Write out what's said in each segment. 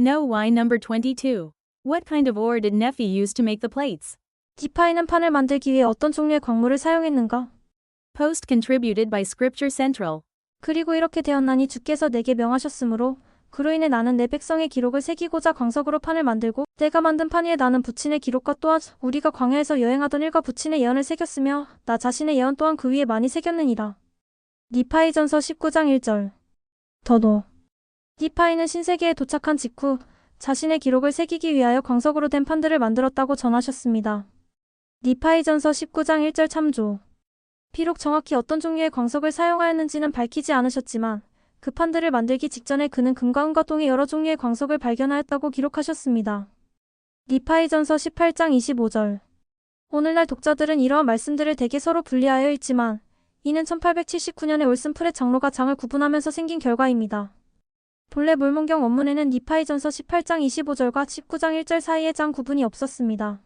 No why number 22. What kind of ore did Nephi use to make the plates? 디파이는 판을 만들기 위해 어떤 종류의 광물을 사용했는가? Post contributed by Scripture Central. 그리고 이렇게 되었나니 주께서 내게 명하셨으므로 그로 인해 나는 내 백성의 기록을 새기고자 광석으로 판을 만들고 내가 만든 판 위에 나는 부친의 기록과 또한 우리가 광야에서 여행하던 일과 부친의 예언을 새겼으며 나 자신의 예언 또한 그 위에 많이 새겼느니라. 니파이 전서 19장 1절 더도 니파이는 신세계에 도착한 직후 자신의 기록을 새기기 위하여 광석으로 된 판들을 만들었다고 전하셨습니다. 니파이전서 19장 1절 참조 비록 정확히 어떤 종류의 광석을 사용하였는지는 밝히지 않으셨지만 그 판들을 만들기 직전에 그는 금과 은과 동의 여러 종류의 광석을 발견하였다고 기록하셨습니다. 니파이전서 18장 25절 오늘날 독자들은 이러한 말씀들을 대개 서로 분리하여 읽지만 이는 1879년에 올슨 프렛 장로가 장을 구분하면서 생긴 결과입니다. 본래 물문경 원문에는 니파이전서 18장 25절과 19장 1절 사이에 장 구분이 없었습니다.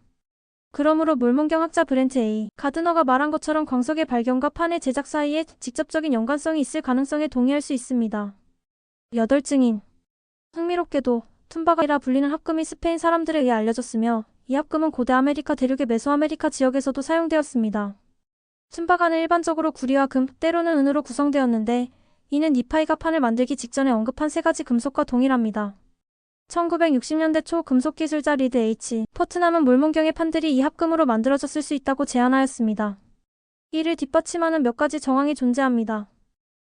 그러므로 물문경 학자 브렌트 A. 가드너가 말한 것처럼 광석의 발견과 판의 제작 사이에 직접적인 연관성이 있을 가능성에 동의할 수 있습니다. 여덟 증인 흥미롭게도 툰바가이라 불리는 합금이 스페인 사람들에 의해 알려졌으며 이 합금은 고대 아메리카 대륙의 메소아메리카 지역에서도 사용되었습니다. 툰바가는 일반적으로 구리와 금, 때로는 은으로 구성되었는데 이는 니파이가 판을 만들기 직전에 언급한 세 가지 금속과 동일합니다. 1960년대 초 금속기술자 리드 H. 포트남은 물문경의 판들이 이 합금으로 만들어졌을 수 있다고 제안하였습니다. 이를 뒷받침하는 몇 가지 정황이 존재합니다.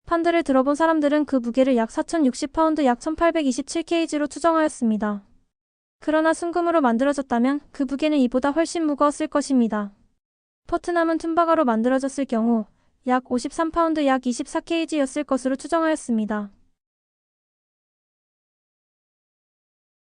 판들을 들어본 사람들은 그 무게를 약 4060파운드 약 1827kg로 추정하였습니다. 그러나 순금으로 만들어졌다면 그 무게는 이보다 훨씬 무거웠을 것입니다. 포트남은 툰바가로 만들어졌을 경우 약 53파운드 약 24kg였을 것으로 추정하였습니다.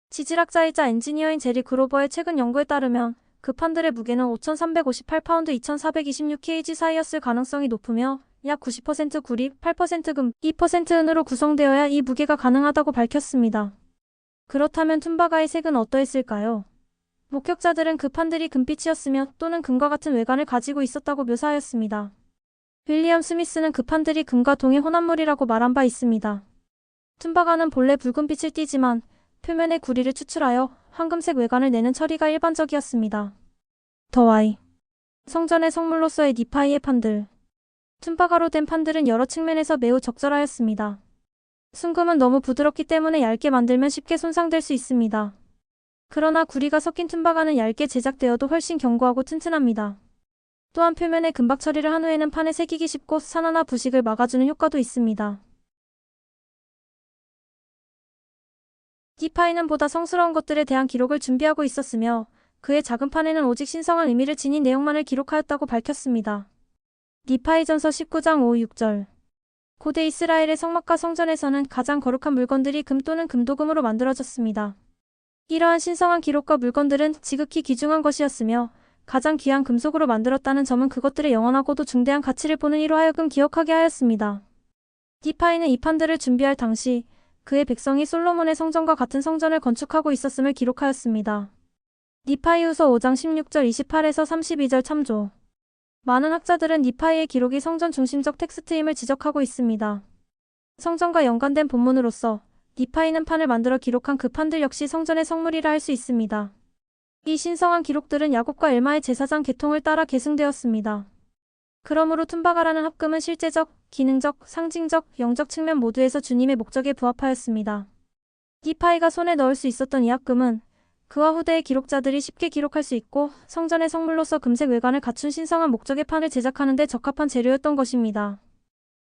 지질학자이자 엔지니어인 제리 그로버의 최근 연구에 따르면 그 판들의 무게는 5,358파운드 2,426kg 사이였을 가능성이 높으며 약 90% 구리, 8% 금, 2% 은으로 구성되어야 이 무게가 가능하다고 밝혔습니다. 그렇다면 툰바가의 색은 어떠했을까요? 목격자들은 그 판들이 금빛이었으며 또는 금과 같은 외관을 가지고 있었다고 묘사하였습니다. 윌리엄 스미스는 그 판들이 금과 동의 혼합물이라고 말한 바 있습니다. 툰바가는 본래 붉은 빛을 띠지만 표면의 구리를 추출하여 황금색 외관을 내는 처리가 일반적이었습니다. 더와이 성전의 성물로서의 니파이의 판들 툰바가로 된 판들은 여러 측면에서 매우 적절하였습니다. 순금은 너무 부드럽기 때문에 얇게 만들면 쉽게 손상될 수 있습니다. 그러나 구리가 섞인 툰바가는 얇게 제작되어도 훨씬 견고하고 튼튼합니다. 또한 표면에 금박 처리를 한 후에는 판에 새기기 쉽고 산화나 부식을 막아주는 효과도 있습니다. 디파이는 보다 성스러운 것들에 대한 기록을 준비하고 있었으며 그의 작은 판에는 오직 신성한 의미를 지닌 내용만을 기록하였다고 밝혔습니다. 니파이전서 19장 5, 6절 고대 이스라엘의 성막과 성전에서는 가장 거룩한 물건들이 금 또는 금도금으로 만들어졌습니다. 이러한 신성한 기록과 물건들은 지극히 귀중한 것이었으며 가장 귀한 금속으로 만들었다는 점은 그것들의 영원하고도 중대한 가치를 보는 이로 하여금 기억하게 하였습니다. 디파이는 이 판들을 준비할 당시 그의 백성이 솔로몬의 성전과 같은 성전을 건축하고 있었음을 기록하였습니다. 니파이후서 5장 16절 28에서 32절 참조 많은 학자들은 니파이의 기록이 성전 중심적 텍스트임을 지적하고 있습니다. 성전과 연관된 본문으로서 니파이는 판을 만들어 기록한 그 판들 역시 성전의 성물이라 할 수 있습니다. 이 신성한 기록들은 야곱과 엘마의 제사장 계통을 따라 계승되었습니다. 그러므로 툰바가라는 합금은 실제적, 기능적, 상징적, 영적 측면 모두에서 주님의 목적에 부합하였습니다. 니파이가 손에 넣을 수 있었던 이 합금은 그와 후대의 기록자들이 쉽게 기록할 수 있고 성전의 성물로서 금색 외관을 갖춘 신성한 목적의 판을 제작하는 데 적합한 재료였던 것입니다.